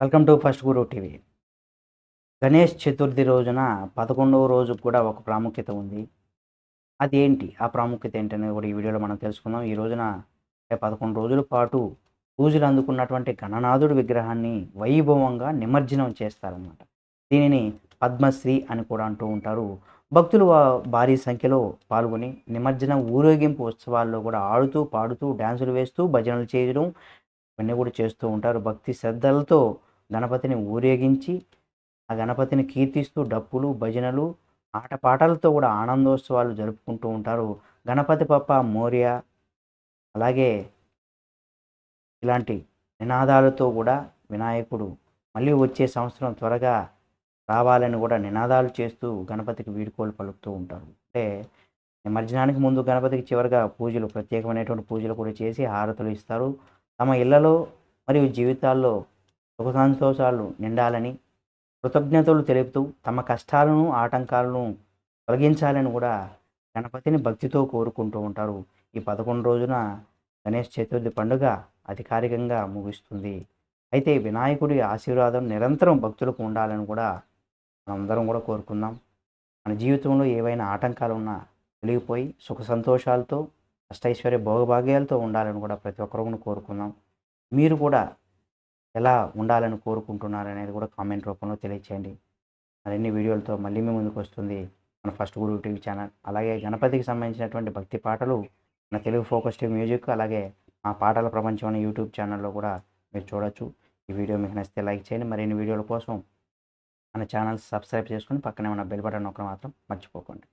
Welcome to first Guru TV. Ganesh Chaturthi రోజున పదకొండవ రోజు కూడా ఒక ప్రాముఖ్యత ఉంది. అది ఏంటి ఆ ప్రాముఖ్యత ఏంటనేది కూడా ఈ వీడియోలో మనం తెలుసుకుందాం. ఈ రోజున పదకొండు రోజుల పాటు పూజలు అందుకున్నటువంటి గణనాథుడి విగ్రహాన్ని వైభవంగా నిమజ్జనం చేస్తారన్నమాట. దీనిని పద్మశ్రీ అని కూడా అంటూ ఉంటారు. భక్తులు భారీ సంఖ్యలో పాల్గొని నిమజ్జనం ఊరేగింపు ఉత్సవాల్లో కూడా ఆడుతూ పాడుతూ డ్యాన్సులు వేస్తూ భజనలు చేయడం ఇవన్నీ కూడా చేస్తూ ఉంటారు. భక్తి శ్రద్ధలతో గణపతిని ఊరేగించి ఆ గణపతిని కీర్తిస్తూ డప్పులు భజనలు ఆటపాటలతో కూడా ఆనందోత్సవాలు జరుపుకుంటూ ఉంటారు. గణపతి పప్ప మోర్య అలాగే ఇలాంటి నినాదాలతో కూడా వినాయకుడు మళ్ళీ వచ్చే సంవత్సరం త్వరగా రావాలని కూడా నినాదాలు చేస్తూ గణపతికి వీడుకోలు పలుకుతూ ఉంటారు. అంటే నిమజ్జనానికి ముందు గణపతికి చివరిగా పూజలు ప్రత్యేకమైనటువంటి పూజలు కూడా చేసి హారతులు ఇస్తారు. తమ ఇళ్ళలో మరియు జీవితాల్లో సుఖ సంతోషాలు నిండాలని కృతజ్ఞతలు తెలుపుతూ తమ కష్టాలను ఆటంకాలను తొలగించాలని కూడా గణపతిని భక్తితో కోరుకుంటూ ఉంటారు. ఈ పదకొండు రోజున గణేష్ చతుర్థి పండుగ అధికారికంగా ముగుస్తుంది. అయితే వినాయకుడి ఆశీర్వాదం నిరంతరం భక్తులకు ఉండాలని కూడా మనందరం కూడా కోరుకుందాం. మన జీవితంలో ఏవైనా ఆటంకాలు ఉన్నా తొలగిపోయి సుఖ సంతోషాలతో అష్టైశ్వర్య భోగభాగ్యాలతో ఉండాలని కూడా ప్రతి ఒక్కరు కోరుకుందాం. మీరు కూడా ఎలా ఉండాలని కోరుకుంటున్నారు అనేది కూడా కామెంట్ రూపంలో తెలియచేయండి. మరిన్ని వీడియోలతో మళ్ళీ మీ ముందుకు వస్తుంది మన ఫస్ట్ గురు టీవీ ఛానల్. అలాగే గణపతికి సంబంధించినటువంటి భక్తి పాటలు మన తెలుగు ఫోకస్ టీవీ మ్యూజిక్ అలాగే మా పాటల ప్రపంచం అనే యూట్యూబ్ ఛానల్లో కూడా మీరు చూడొచ్చు. ఈ వీడియో మీకు నచ్చితే లైక్ చేయండి. మరిన్ని వీడియోల కోసం మన ఛానల్ సబ్స్క్రైబ్ చేసుకుని పక్కనే ఉన్న బెల్ బటన్ నొక్కడం మాత్రం మర్చిపోకండి.